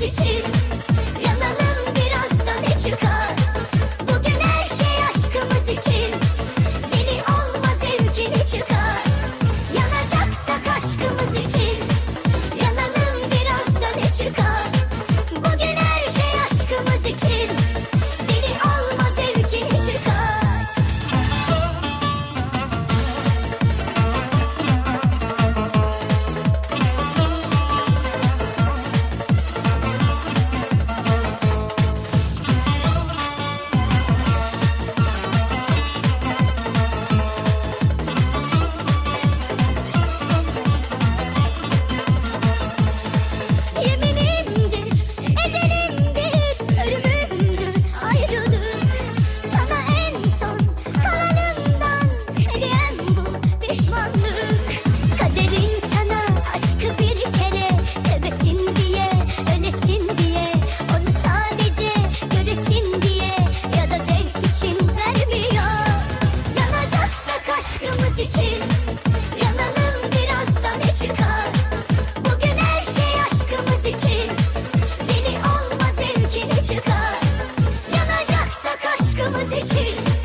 City. için. Yanalım biraz çıkar? Bugün her şey aşkımız için. Deli olma zevkini çıkar? Yanacaksak aşkımız için.